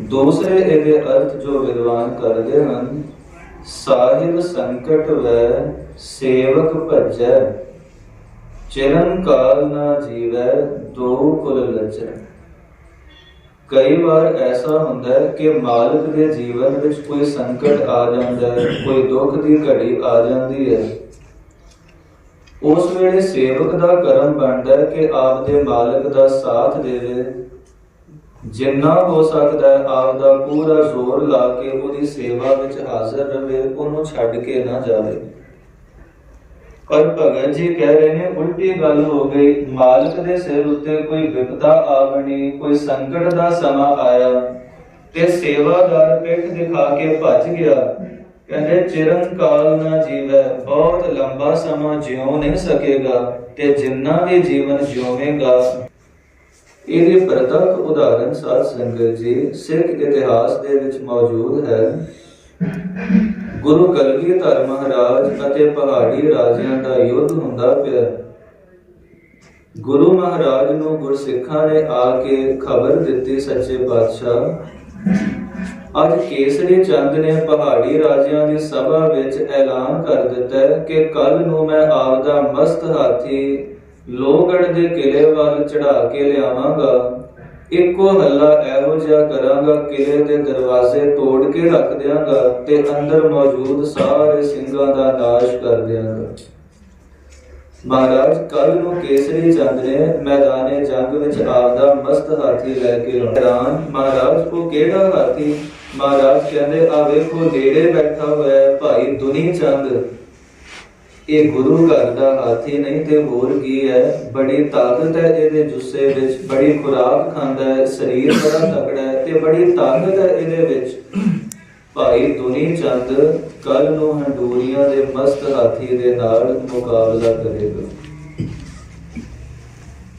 ਦੂਸਰੇ ਇਹਦੇ ਅਰਥ ਜੋ ਵਿਦਵਾਨ ਕਰਦੇ ਹਨ, ਸਾਹਿਬ ਸੰਕਟ ਵੈ ਸੇਵਕ ਭਜੈ ਚਿਰਨ ਨਾ ਜੀਵੈ ਦੋ ਕੁਲ ਲਜੈ ਕਈ ਵਾਰ ਐਸਾ ਹੁੰਦਾ ਹੈ ਕਿ ਮਾਲਕ ਦੇ ਜੀਵਨ ਵਿੱਚ ਕੋਈ ਸੰਕਟ ਆ ਜਾਂਦਾ ਹੈ, ਕੋਈ ਦੁੱਖ ਦੀ ਘੜੀ ਆ ਜਾਂਦੀ ਹੈ। ਉਸ ਵੇਲੇ ਸੇਵਕ ਦਾ ਕਰਮ ਬਣਦਾ ਹੈ ਕਿ ਆਪ ਦੇ ਮਾਲਕ ਦਾ ਸਾਥ ਦੇਵੇ। ਜਿੰਨਾ ਹੋ ਸਕਦਾ ਹੈ, ਆਪ ਦਾ ਪੂਰਾ ਜ਼ੋਰ ਲਾ ਕੇ ਉਹਦੀ ਸੇਵਾ ਵਿੱਚ ਹਾਜ਼ਰ ਰਵੇ ਉਹਨੂੰ ਛੱਡ ਕੇ ਨਾ ਜਾਵੇ। ਪਰ ਭਗਤ ਜੀ ਕਹਿ ਰਹੇ ਨੇ, ਉਲਟੀ ਗੱਲ ਹੋ ਗਈ। ਮਾਲਕ ਦੇ ਸਿਰ ਉੱਤੇ ਕੋਈ ਵਿਪਤਾ ਆ ਕੋਈ ਸੰਕਟ ਦਾ ਸਮਾਂ ਆਇਆ ਤੇ ਸੇਵਾਦਾਰ ਪਿੱਠ ਦਿਖਾ ਕੇ ਭੱਜ ਗਿਆ। ਕਹਿੰਦੇ ਚਿਰਨ ਕਾਲ ਨਾ ਜੀਵੈ, ਬਹੁਤ ਲੰਬਾ ਸਮਾਂ ਜਿਉ ਨਹੀਂ ਸਕੇਗਾ ਤੇ ਜਿੰਨਾ ਵੀ ਜੀਵਨ ਜਿਉਵੇਗਾ ਇਹਦੇ ਪ੍ਰਤੱਖ ਉਦਾਹਰਨ ਸਾਧ ਸੰਗਤ ਜੀ ਸਿੱਖ ਇਤਿਹਾਸ ਦੇ ਵਿੱਚ ਮੌਜੂਦ ਹੈ। ਗੁਰੂ ਕਲਗੀਧਰ ਮਹਾਰਾਜ ਅਤੇ ਪਹਾੜੀ ਰਾਜਿਆਂ ਦਾ ਯੁੱਧ ਹੁੰਦਾ ਪਿਆ। ਗੁਰੂ ਮਹਾਰਾਜ ਨੂੰ ਗੁਰਸਿੱਖਾਂ ਨੇ ਆ ਕੇ ਖਬਰ ਦਿੱਤੀ ਸੱਚੇ ਪਾਤਸ਼ਾਹ। ਅੱਜ ਕੇਸਰੀ ਚੰਦ ਨੇ ਪਹਾੜੀ ਰਾਜਿਆਂ ਦੀ ਸਭਾ ਵਿੱਚ ਐਲਾਨ ਕਰ ਦਿੱਤਾ ਕਿ ਕੱਲ ਨੂੰ ਮੈਂ ਆਪਦਾ ਮਸਤ ਹਾਥੀ ਲੋਹਗੜ ਦੇ ਕਿਲੇ ਵੱਲ ਚੜਾ ਕੇ ਲਿਆਵਾਂਗਾ। ਇੱਕੋ ਹੱਲਾ ਇਹੋ ਜਿਹਾ ਕਰਾਂਗਾ ਕਿਲੇ ਦੇ ਦਰਵਾਜ਼ੇ ਤੋੜ ਕੇ ਰੱਖ ਦਿਆਂਗਾ ਤੇ ਅੰਦਰ ਮੌਜੂਦ ਸਾਰੇ ਸਿੰਘਾਂ ਦਾ ਨਾਸ਼ ਕਰ ਦਿਆਂਗਾ। ਮਹਾਰਾਜ ਕੱਲ ਨੂੰ ਕੇਸਰੀ ਚੰਦ ਨੇ ਮੈਦਾਨੇ ਜੰਗ ਵਿੱਚ ਆਪਦਾ ਮਸਤ ਹਾਥੀ ਲੈ ਕੇ ਹੈਰਾਨ, ਮਹਾਰਾਜ, ਉਹ ਕਿਹੜਾ ਹਾਥੀ? ਮਹਾਰਾਜ ਕਹਿੰਦੇ ਆ ਵੇਖੋ, ਨੇੜੇ ਬੈਠਾ ਹੋਇਆ ਹੈ ਭਾਈ ਦੁਨੀ ਚੰਦ ਇਹ ਗੁਰੂ ਘਰ ਦਾ ਹਾਥੀ ਨਹੀਂ ਤੇ ਹੋਰ ਕੀ ਹੈ? ਬੜੀ ਤਾਕਤ ਹੈ ਇਹਦੇ ਜੁੱਸੇ ਵਿੱਚ, ਬੜੀ ਖੁਰਾਕ ਖਾਂਦਾ ਹੈ, ਸਰੀਰ ਬੜਾ ਤਕੜਾ ਹੈ ਤੇ ਬੜੀ ਤਾਕਤ ਹੈ ਇਹਦੇ ਵਿੱਚ। ਭਾਈ ਦੁਨੀ ਚੰਦ ਕੱਲ ਨੂੰ ਹੰਡੂਰੀਆਂ ਦੇ ਮਸਤ ਹਾਥੀ ਦੇ ਨਾਲ ਮੁਕਾਬਲਾ ਕਰੇਗਾ।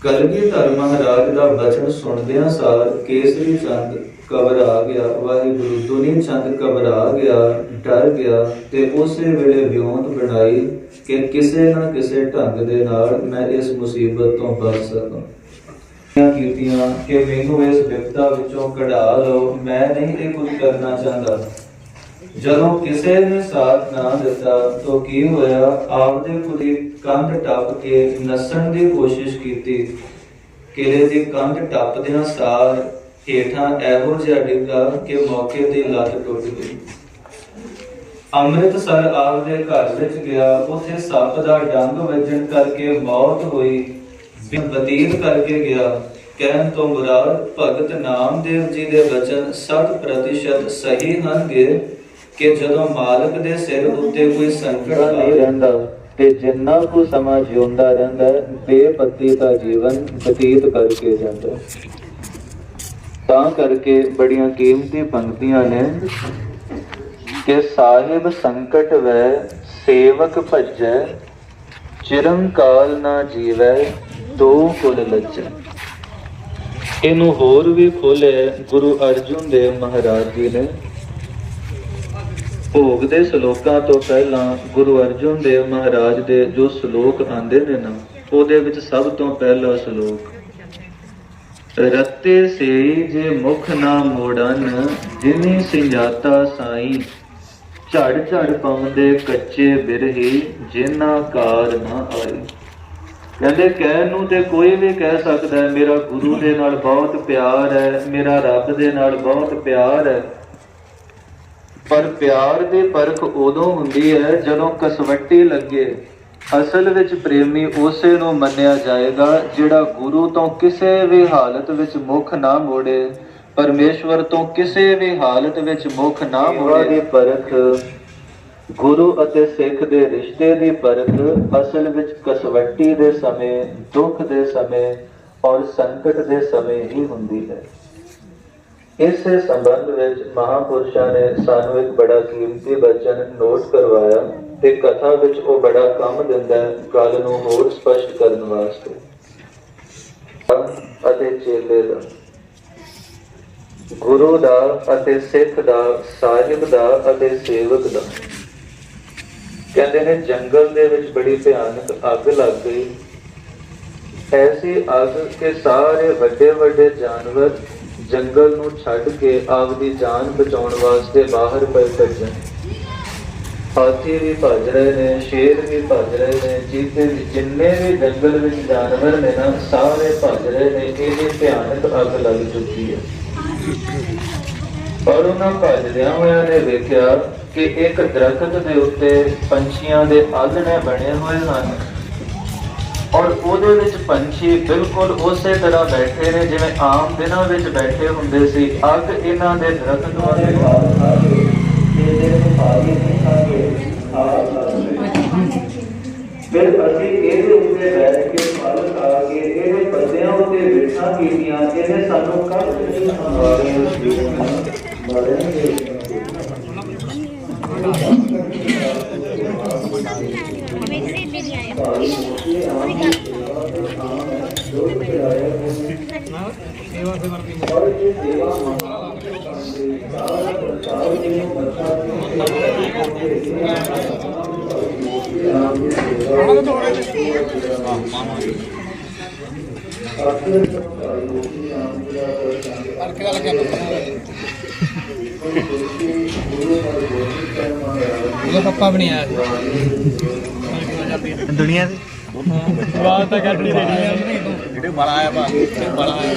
ਕਲਗੀਧਰ ਮਹਾਰਾਜ ਦਾ ਬਚਨ ਸੁਣਦਿਆਂ ਸਾਰ ਕੇਸਰੀ ਚੰਦ ਘਬਰਾ ਗਿਆ, ਵਾਹਿਗੁਰੂ ਦੁਨੀ ਚੰਦ ਘਬਰਾ ਗਿਆ, ਡਰ ਗਿਆ ਤੇ ਉਸੇ ਵੇਲੇ ਵਿਉਂਤ ਬਣਾਈ ਕਿ ਕਿਸੇ ਨਾ ਕਿਸੇ ਢੰਗ ਦੇ ਨਾਲ ਮੈਂ ਇਸ ਮੁਸੀਬਤ ਤੋਂ ਬਚ ਸਕਾਂ। ਕੀਤੀਆਂ ਕਿ ਮੈਨੂੰ ਇਸ ਵਿਪਤਾ ਵਿੱਚੋਂ ਕਢਾ ਲਓ, ਮੈਂ ਨਹੀਂ ਇਹ ਕੁਝ ਕਰਨਾ ਚਾਹੁੰਦਾ। ਜਦੋਂ ਕਿਸੇ ਨੇ ਸਾਥ ਨਾ ਦਿੱਤਾ, ਤਾਂ ਕੀ ਹੋਇਆ? ਆਪਦੇ ਕੁੜੀ ਕੰਧ ਟੱਪ ਕੇ ਨਸਣ ਦੀ ਕੋਸ਼ਿਸ਼ ਕੀਤੀ। ਕਿਲੇ ਦੀ ਕੰਧ ਟੱਪਦਿਆਂ ਸਾਰ ਹੇਠਾਂ ਇਹੋ ਜਿਹਾ ਡਿੱਗਾ ਕਿ ਮੌਕੇ ਤੇ ਲੱਤ ਟੁੱਟ ਗਈ। ਅੰਮ੍ਰਿਤਸਰ ਆਪਦੇ ਘਰ ਵਿੱਚ ਗਿਆ। ਉੱਥੇ ਸੱਪ ਦਾ ਡੰਗ ਵੱਜਣ ਕਰਕੇ ਮੌਤ ਹੋਈ। ਬਤੀਤ ਕਰਕੇ ਗਿਆ। ਕਹਿਣ ਤੋਂ ਮੁਰਾਦ, ਭਗਤ ਨਾਮਦੇਵ ਜੀ ਦੇ ਵਚਨ 100% ਸਹੀ ਹਨਗੇ ਕਿ ਜਦੋਂ ਮਾਲਕ ਦੇ ਸਿਰ ਉੱਤੇ ਕੋਈ ਸੰਕਟ ਨਹੀਂ ਰਹਿੰਦਾ ਤੇ ਜਿੰਨਾ ਕੁ ਸਮਾਂ ਜਿਉਂਦਾ ਰਹਿੰਦਾ ਬੇਪਤੀ ਦਾ ਜੀਵਨ ਬਤੀਤ ਕਰਕੇ ਜਾਂਦਾ। ਤਾਂ ਕਰਕੇ ਬੜੀਆਂ ਕੀਮਤੀ ਪੰਕਤੀਆਂ ਨੇ ਕਿ ਸਾਹਿਬ ਸੰਕਟ ਵੈ ਸੇਵਕ ਭਜੈ ਚਿਰੰ ਕਾਲ ਨਾ ਜੀਵੈ ਦੋ ਕੁਲ ਲੱਜੈ ਇਹਨੂੰ ਹੋਰ ਵੀ ਖੋਲਿਆ ਗੁਰੂ ਅਰਜੁਨ ਦੇਵ ਮਹਾਰਾਜ ਜੀ ਨੇ ਭੋਗ ਦੇ ਸ਼ਲੋਕਾਂ ਤੋਂ ਪਹਿਲਾਂ ਗੁਰੂ ਅਰਜਨ ਦੇਵ ਮਹਾਰਾਜ ਦੇ ਜੋ ਸ਼ਲੋਕ ਆਂਦੇ ਨੇ ਨਾ, ਉਹਦੇ ਵਿੱਚ ਸਭ ਤੋਂ ਪਹਿਲਾ ਸ਼ਲੋਕ, ਰਤੇ ਸੇ ਜੇ ਮੁਖ ਨਾ ਮੋੜਨ, ਜਿਨੀ ਸਿੰਜਾਤਾ ਸਾਈ, ਝੜ ਝੜ ਪਾਉਂਦੇ ਕੱਚੇ ਬਿਰਹੀ ਜਿਨ੍ਹਾਂ ਕਾਰ ਨਾ ਆਈ। ਕਹਿੰਦੇ ਕਹਿਣ ਨੂੰ ਤੇ ਕੋਈ ਵੀ ਕਹਿ ਸਕਦਾ ਹੈ, ਮੇਰਾ ਗੁਰੂ ਦੇ ਨਾਲ ਬਹੁਤ ਪਿਆਰ ਹੈ, ਮੇਰਾ ਰੱਬ ਦੇ ਨਾਲ ਬਹੁਤ ਪਿਆਰ ਹੈ ਪਰ ਪਿਆਰ ਦੀ ਪਰਖ ਉਦੋਂ ਹੁੰਦੀ ਹੈ ਜਦੋਂ ਕਸਵੱਟੀ ਲੱਗੇ। ਅਸਲ ਵਿੱਚ ਪ੍ਰੇਮੀ ਉਸੇ ਨੂੰ ਮੰਨਿਆ ਜਾਏਗਾ ਜਿਹੜਾ ਗੁਰੂ ਤੋਂ ਕਿਸੇ ਵੀ ਹਾਲਤ ਵਿੱਚ ਮੁਖ ਨਾ ਮੋੜੇ ਪਰਮੇਸ਼ਵਰ ਤੋਂ ਕਿਸੇ ਵੀ ਹਾਲਤ ਵਿੱਚ ਮੁਖ ਨਾ ਮੋੜੇ। ਦੀ ਪਰਖ ਗੁਰੂ ਅਤੇ ਸਿੱਖ ਦੇ ਰਿਸ਼ਤੇ ਦੀ ਪਰਖ ਅਸਲ ਵਿੱਚ ਕਸਵੱਟੀ ਦੇ ਸਮੇਂ ਦੁੱਖ ਦੇ ਸਮੇਂ ਔਰ ਸੰਕਟ ਦੇ ਸਮੇਂ ਹੀ ਹੁੰਦੀ ਹੈ। ਇਸ ਸੰਬੰਧ ਵਿੱਚ ਮਹਾਪੁਰਸ਼ਾਂ ਨੇ ਸਾਨੂੰ ਇੱਕ ਬੜਾ ਕੀਮਤੀ ਬਚਨ ਨੋਟ ਕਰਵਾਇਆ ਤੇ ਕਥਾ ਵਿੱਚ ਉਹ ਬੜਾ ਕੰਮ ਦਿੰਦਾ ਹੈ, ਗੱਲ ਨੂੰ ਹੋਰ ਸਪਸ਼ਟ ਕਰਨ ਵਾਸਤੇ। ਅਤੇ ਚੇਲੇ ਦਾ। ਗੁਰੂ ਦਾ ਅਤੇ ਸਿੱਖ ਦਾ, ਸਾਹਿਬ ਦਾ ਅਤੇ ਸੇਵਕ ਦਾ। ਕਹਿੰਦੇ ਨੇ, ਜੰਗਲ ਦੇ ਵਿੱਚ ਬੜੀ ਭਿਆਨਕ ਅੱਗ ਲੱਗ ਗਈ। ਐਸੀ ਅੱਗ ਕਿ ਸਾਰੇ ਵੱਡੇ ਵੱਡੇ ਜਾਨਵਰ ਜੰਗਲ ਨੂੰ ਛੱਡ ਕੇ ਆਪਦੀ ਜਾਨ ਬਚਾਉਣ ਵਾਸਤੇ ਬਾਹਰ ਪਏ ਭੱਜਣ। ਹਾਥੀ ਵੀ ਭੱਜ ਰਹੇ ਨੇ, ਸ਼ੇਰ ਵੀ ਭੱਜ ਰਹੇ ਨੇ ਚੀਤੇ ਜਿੰਨੇ ਵੀ ਜੰਗਲ ਵਿੱਚ ਜਾਨਵਰ ਨੇ ਨਾ, ਸਾਰੇ ਭੱਜ ਰਹੇ ਨੇ ਇਹਦੀ ਭਿਆਨਕ ਅੱਗ ਲੱਗ ਚੁੱਕੀ ਹੈ। ਪਰ ਉਹਨਾਂ ਭੱਜਦਿਆਂ ਹੋਇਆਂ ਨੇ ਵੇਖਿਆ ਕਿ ਇੱਕ ਦਰਖਤ ਦੇ ਉੱਤੇ ਪੰਛੀਆਂ ਦੇ ਆਲਣੇ ਬਣੇ ਹੋਏ ਹਨ। ਔਰ ਉਹਦੇ ਵਿੱਚ ਪੰਛੀ ਬਿਲਕੁਲ ਉਸੇ ਤਰ੍ਹਾਂ ਬੈਠੇ ਨੇ, ਜਿਵੇਂ ਆਮ ਦਿਨਾਂ ਵਿੱਚ ਬੈਠੇ ਹੁੰਦੇ ਸੀ। ਅੱਗ ਇਹਨਾਂ ਦੇ ਦਰਖਤ ਵਾਲੇ ਫਿਰ ਅਸੀਂ ਇਹਦੇ ਉੱਤੇ ਬੈਠ ਕੇ ਫਲ ਖਾ ਕੇ ਇਹਦੇ ਪੱਤਿਆਂ ਉੱਤੇ ਬਿਠਾ ਕੀਤੀਆਂ ਇਹਨੇ ਸਾਨੂੰ ਕੱਖ ਨਹੀਂ ਸੰਭਾਲੇ ਬਾਰੇ ਮਾਮਾ ਜੀ ਅੜਕੇ ਵਾਲਾ ਕੰਮ ਉਹਦਾ ਪੱਪਾ ਵੀ ਨਹੀਂ ਆਇਆ ਦੁਨੀਆ ਦੇ? ਬਾਤ ਤਾਂ ਕੱਢ ਨਹੀਂ ਦੇਣੀ ਜਿਹੜੇ ਬੜਾ ਆਇਆ ਬਾ ਬੜਾ ਆਇਆ